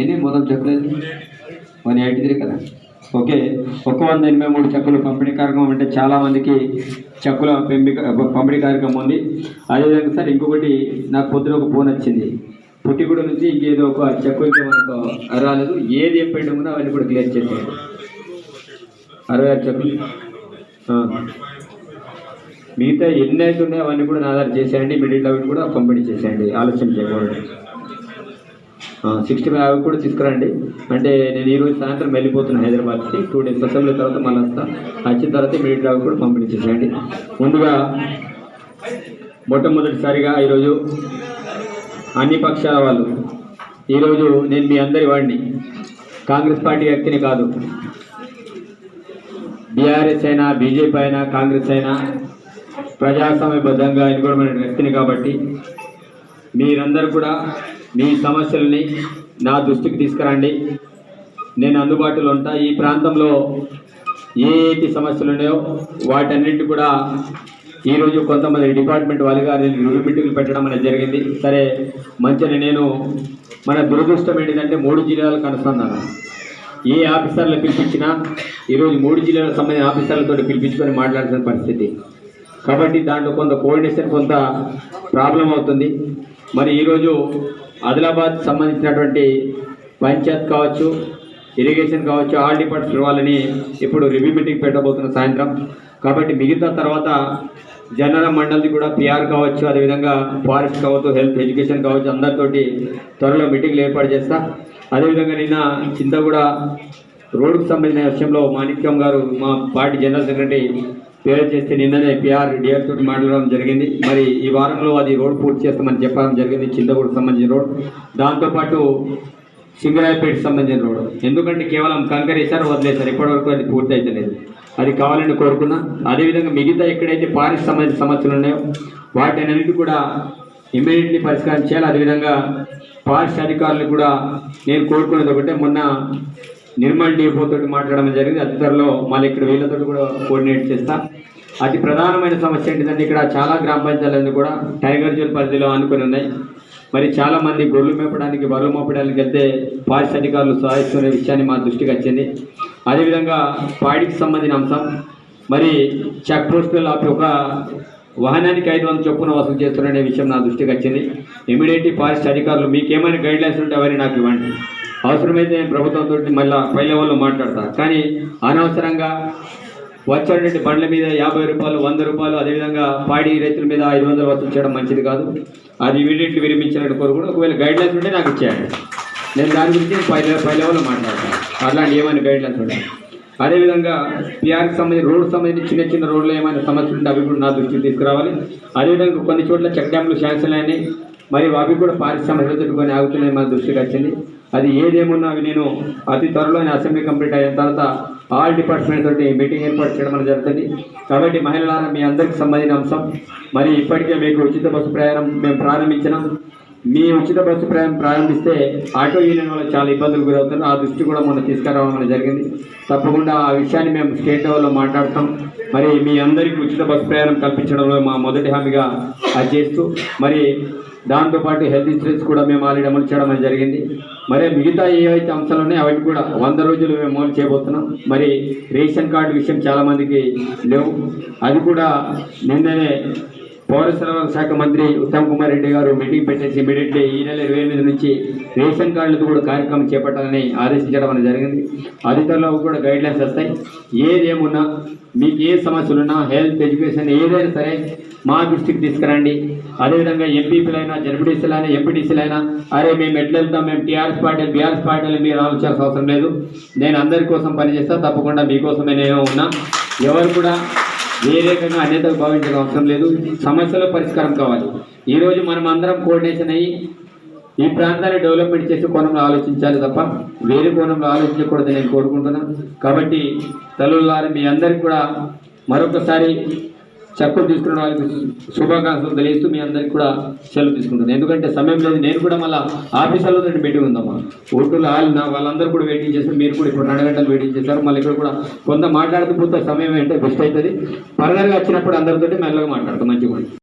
ఎన్ని? మొత్తం చెప్పలేదు వన్ ఎయిటీ త్రీ కదా. ఓకే. ఒక వంద ఎనభై మూడు చెక్కులు పంపిణీ కార్యక్రమం అంటే చాలామందికి చెక్కుల పంపిణీ కార్యక్రమం ఉంది. అదేవిధంగా సార్ ఇంకొకటి నాకు పొద్దున ఒక ఫోన్ వచ్చింది. పుట్టిగూడ నుంచి ఇంకేదో ఒక చెక్కు ఇంకా మనకు రాలేదు. ఏది ఏం పెండింగ్ అవన్నీ కూడా క్లియర్ చేశారు అరవై ఆరు చెక్కులు మిగతా ఎన్ని అయితే ఉన్నాయో అవన్నీ కూడా నా దగ్గర చేసేయండి. మిడిల్ అవి కూడా పంపిణీ చేసేయండి. ఆలోచన చేయకూడదు. సిక్స్టీ ఫైవ్ అవి కూడా తీసుకురండి. అంటే నేను ఈరోజు సాయంత్రం వెళ్ళిపోతున్నాను హైదరాబాద్కి. టూ డేస్ అసెంబ్లీ తర్వాత మళ్ళీ వస్తాను వచ్చిన తర్వాత మిడిల్ అవి కూడా పంపిణీ చేసేయండి ముందుగా మొట్టమొదటిసారిగా ఈరోజు అన్ని పక్షాల వాళ్ళు ఈరోజు నేను మీ అందరి వాడిని. కాంగ్రెస్ పార్టీ వ్యక్తిని కాదు. బీఆర్ఎస్ అయినా బీజేపీ అయినా కాంగ్రెస్ అయినా ప్రజాస్వామ్యబద్ధంగా ఎన్నుకోవడం వ్యక్తిని కాబట్టి మీరందరూ కూడా మీ సమస్యల్ని నా దృష్టికి తీసుకురండి. నేను అందుబాటులో ఉంటా. ఈ ప్రాంతంలో ఏ ఏటి సమస్యలు ఉన్నాయో వాటన్నింటి కూడా ఈరోజు కొంతమంది డిపార్ట్మెంట్ వాళ్ళుగా నేను మీటింగ్లు పెట్టడం అనేది జరిగింది. సరే మంచిగా నేను మన దురదృష్టం ఏంటిదంటే మూడు జిల్లాలకు అనుసంధానం. ఏ ఆఫీసర్లు పిలిపించినా ఈరోజు మూడు జిల్లాలకు సంబంధించిన ఆఫీసర్లతో పిలిపించుకొని మాట్లాడాల్సిన పరిస్థితి. కాబట్టి దాంట్లో కొంత కోఆర్డినేషన్ కొంత ప్రాబ్లం అవుతుంది. మరి ఈరోజు ఆదిలాబాద్ సంబంధించినటువంటి పంచాయత్ కావచ్చు ఇరిగేషన్ కావచ్చు ఆల్ డిపార్ట్మెంట్ వాళ్ళని ఇప్పుడు రివ్యూ మీటింగ్ పెట్టబోతున్న సాయంత్రం. కాబట్టి మిగతా తర్వాత జనరల్ మండలిది కూడా పిఆర్ కావచ్చు అదేవిధంగా ఫారెస్ట్ కావచ్చు హెల్త్ ఎడ్యుకేషన్ కావచ్చు అందరితోటి త్వరలో మీటింగ్లు ఏర్పాటు చేస్తా. అదేవిధంగా నిన్న చింతగూడ రోడ్డుకు సంబంధించిన విషయంలో మాణిక్యం గారు మా పార్టీ జనరల్ సెక్రటరీ పేరు చేస్తే నిన్ననే పిఆర్ డిఆర్ తోటి మాట్లాడడం జరిగింది. మరి ఈ వారంలో అది రోడ్ పూర్తి చేస్తామని చెప్పడం జరిగింది. చింతగూడకు సంబంధించిన రోడ్. దాంతోపాటు సింగరాయపేట సంబంధించిన రోడ్. ఎందుకంటే కేవలం కంకర్ వేశారు వదిలేశారు. ఇప్పటివరకు అది పూర్తి అవుతలేదు అది కావాలని కోరుకున్నా. అదేవిధంగా మిగతా ఎక్కడైతే పారిశ్ సంబంధించిన సమస్యలు ఉన్నాయో వాటినన్నిటి కూడా ఇమీడియట్లీ పరిష్కారం చేయాలి. అదేవిధంగా పారిశ్ అధికారులు కూడా నేను కోరుకునేది ఒకటే. మొన్న నిర్మల్ డిపో తోటి మాట్లాడడం జరిగింది. అతి త్వరలో మళ్ళీ ఇక్కడ వీళ్ళతో కూడా కోఆర్డినేట్ చేస్తా. అతి ప్రధానమైన సమస్య ఏంటిదంటే ఇక్కడ చాలా గ్రామ పంచాయతీలన్నీ కూడా టైగర్ జోన్ పరిధిలో అనుకుని ఉన్నాయి. మరి చాలామంది గొర్రెలు మేపడానికి బరువు మోపడానికి వెళ్తే ఫారెస్ట్ అధికారులు సహాయిస్తున్న విషయాన్ని మా దృష్టికి వచ్చింది. అదేవిధంగా పాడికి సంబంధించిన అంశం. మరి చెక్ పోస్టులు ఒక వాహనానికి ఐదు వందల చొప్పున వసూలు చేస్తున్నారనే విషయం నా దృష్టికి వచ్చింది. ఇమీడియట్లీ ఫారెస్ట్ అధికారులు మీకు ఏమైనా గైడ్ లైన్స్ ఉంటే అవన్నీ నాకు ఇవ్వండి. అవసరమైతే నేను ప్రభుత్వంతో మళ్ళీ పై లెవెల్లో మాట్లాడతా. కానీ అనవసరంగా వచ్చేటువంటి బండ్ల మీద యాభై రూపాయలు వంద రూపాయలు అదేవిధంగా పాడి రైతుల మీద ఐదు వందలు వసూలు చేయడం మంచిది కాదు. అది ఇమీడియట్లీ విరమించినట్టు కోరు కూడా ఒకవేళ గైడ్ లైన్స్ ఉంటే నాకు ఇచ్చేయండి. నేను దాని గురించి పై లెవెల్ పై లెవెల్లో మాట్లాడతాను అలాంటి ఏమైనా గైడ్ లైన్స్ ఉంటాయి అదేవిధంగా పిఆర్కి సంబంధించి రోడ్డు సంబంధించి చిన్న చిన్న రోడ్లు ఏమైనా సమస్యలు ఉంటే అవి కూడా నా దృష్టికి తీసుకురావాలి. అదేవిధంగా కొన్ని చోట్ల చెక్ డ్యామ్లు శాంక్షన్ అయినాయి. మరి అవి కూడా పారిశ్రామిక కొన్ని ఆగుతున్నాయి మన దృష్టికి వచ్చింది. అది ఏదేమున్నా అవి నేను అతి త్వరలోనే అసెంబ్లీ కంప్లీట్ అయిన తర్వాత ఆల్ డిపార్ట్మెంట్ తోటి మీటింగ్ ఏర్పాటు చేయడం అనేది జరుగుతుంది. కాబట్టి మహిళల మీ అందరికి సంబంధించిన అంశం. మరి ఇప్పటికే మీకు ఉచిత బస్సు ప్రయాణం మేము ప్రారంభించినాం. మీ ఉచిత బస్సు ప్రయాణం ప్రారంభిస్తే ఆటో యూనియన్ వల్ల చాలా ఇబ్బందులు గురవుతారు ఆ దృష్టి కూడా మొన్న తీసుకురావడం జరిగింది. తప్పకుండా ఆ విషయాన్ని మేము స్టేట్ లెవెల్లో మాట్లాడతాం. మరి మీ అందరికీ ఉచిత బస్సు ప్రయాణం కల్పించడంలో మా మొదటి హామీగా అది చేస్తూ మరి దాంతోపాటు హెల్త్ ఇన్సూరెన్స్ కూడా మేము ఆల్రెడీ అమలు చేయడం అనేది జరిగింది. మరి మిగతా ఏవైతే అంశాలు ఉన్నాయో అవి కూడా వంద రోజులు మేము అమలు చేయబోతున్నాం. మరి రేషన్ కార్డు విషయం చాలామందికి లేవు. అది కూడా నిన్ననే పౌర సరఫరాల శాఖ మంత్రి ఉత్తమ్ కుమార్ రెడ్డి గారు మీటింగ్ పెట్టేసి ఇమీడియట్లీ ఈ నెల ఇరవై ఎనిమిది నుంచి రేషన్ కార్డులతో కూడా కార్యక్రమం చేపట్టాలని ఆదేశించడం అనేది జరిగింది. అధికారులు కూడా గైడ్ లైన్స్ వస్తాయి. ఏదేమున్నా మీకు ఏ సమస్యలు ఉన్నా హెల్త్ ఎడ్యుకేషన్ ఏదైనా సరే మా దృష్టికి తీసుకురండి. అదేవిధంగా ఎంపీపీలైనా జడ్పీటీసీలైనా ఎంపీటీసీలైనా అరే మేము ఎట్లా వెళ్తాం మేము టీఆర్ఎస్ పార్టీ బీఆర్ఎస్ పార్టీలు మీరు ఆలోచించాల్సిన అవసరం లేదు. నేను అందరి కోసం పనిచేస్తా తప్పకుండా మీకోసమే నేను ఉన్నా. ఎవరు కూడా ఏ రకంగా అన్యతకు భావించిన అవసరం లేదు. సమస్యల పరిష్కారం కావాలి. ఈరోజు మనం అందరం కోఆర్డినేషన్ అయ్యి ఈ ప్రాంతాన్ని డెవలప్మెంట్ చేసే కోణంలో ఆలోచించాలి తప్ప వేరే కోణంలో ఆలోచించకూడదని నేను కోరుకుంటున్నాను కాబట్టి తల్లులారి మీ అందరికి కూడా మరొకసారి చక్కులు తీసుకున్న వాళ్ళకి శుభాకాంక్షలు తెలియస్తూ మీ అందరికి కూడా సెలవు తీసుకుంటుంది ఎందుకంటే సమయం లేదు నేను కూడా మళ్ళీ ఆఫీసులో తోటి మీటింగ్ ఉందమ్మా. ఓటులు ఆలిన వాళ్ళందరూ కూడా వెయిటింగ్ చేస్తారు మీరు కూడా ఇప్పుడు రెండు గంటలు వెయిటింగ్ చేస్తారు మళ్ళీ ఇక్కడ కూడా కొంత మాట్లాడుతూ పోతే సమయం ఏంటంటే బెస్ట్ అవుతుంది. ఫర్దర్గా వచ్చినప్పుడు అందరితోటి మెల్లగా మాట్లాడతాం మంచిగా